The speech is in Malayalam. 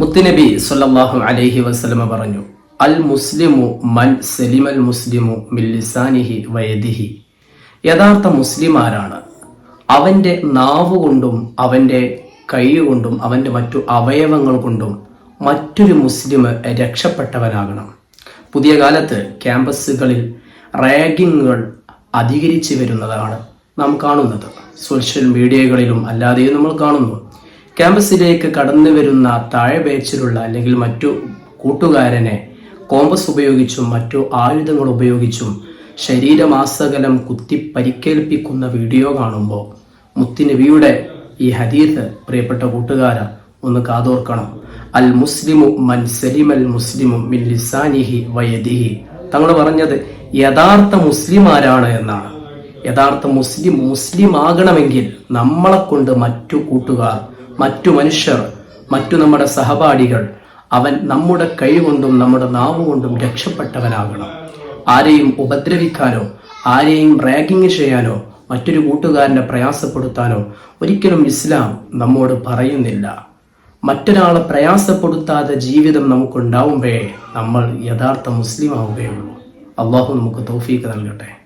മുത്തുനബി സല്ലാഹു അലൈഹി വസ്ലമ പറഞ്ഞു അൽ മുസ്ലിമു മൻ സലിമൽ മുസ്ലിമു മില്ലിസാനിഹി വയദിഹി യഥാർത്ഥ മുസ്ലിം ആരാണ്? അവന്റെ നാവ് കൊണ്ടും അവന്റെ കൈ കൊണ്ടും അവന്റെ മറ്റു അവയവങ്ങൾ കൊണ്ടും മറ്റൊരു മുസ്ലിം രക്ഷപ്പെട്ടവനാകണം. പുതിയ കാലത്ത് ക്യാമ്പസുകളിൽ റാഗിങ്ങുകൾ അധികരിച്ചു വരുന്നതാണ് നാം കാണുന്നത്. സോഷ്യൽ മീഡിയകളിലും അല്ലാതെയും നമ്മൾ കാണുന്നു. ക്യാമ്പസിലേക്ക് കടന്നു വരുന്ന താഴെ ബാച്ചിലുള്ള അല്ലെങ്കിൽ മറ്റു കൂട്ടുകാരനെ കോമ്പസ് ഉപയോഗിച്ചും മറ്റു ആയുധങ്ങൾ ഉപയോഗിച്ചും ശരീരമാസകലം കുത്തി പരിക്കേൽപ്പിക്കുന്ന വീഡിയോ കാണുമ്പോൾ മുത്തുനബിയുടെ ഈ ഹദീത്ത് പ്രിയപ്പെട്ട കൂട്ടുകാര ഒന്ന് കാതോർക്കണം. അൽ മുസ്ലിമു മൻ അൽ മുസ്ലിമു മിൻ ലിസാനിഹി വയദിഹി. തങ്ങൾ പറഞ്ഞത് യഥാർത്ഥ മുസ്ലിം ആരാണ് എന്നാണ്. യഥാർത്ഥ മുസ്ലിം മുസ്ലിം ആകണമെങ്കിൽ നമ്മളെ കൊണ്ട് മറ്റു കൂട്ടുകാർ മറ്റു മനുഷ്യർ മറ്റു നമ്മുടെ സഹപാഠികൾ അവൻ നമ്മുടെ കൈകൊണ്ടും നമ്മുടെ നാവുകൊണ്ടും രക്ഷപ്പെട്ടവനാകണം. ആരെയും ഉപദ്രവിക്കാനോ ആരെയും റാഗിങ് ചെയ്യാനോ മറ്റൊരു കൂട്ടുകാരനെ പ്രയാസപ്പെടുത്താനോ ഒരിക്കലും ഇസ്ലാം നമ്മോട് പറയുന്നില്ല. മറ്റൊരാളെ പ്രയാസപ്പെടുത്താതെ ജീവിതം നമുക്കുണ്ടാവുമ്പോഴേ നമ്മൾ യഥാർത്ഥ മുസ്ലിം ആവുകയുള്ളൂ. അള്ളാഹു നമുക്ക് തോഫീക്ക് നൽകട്ടെ.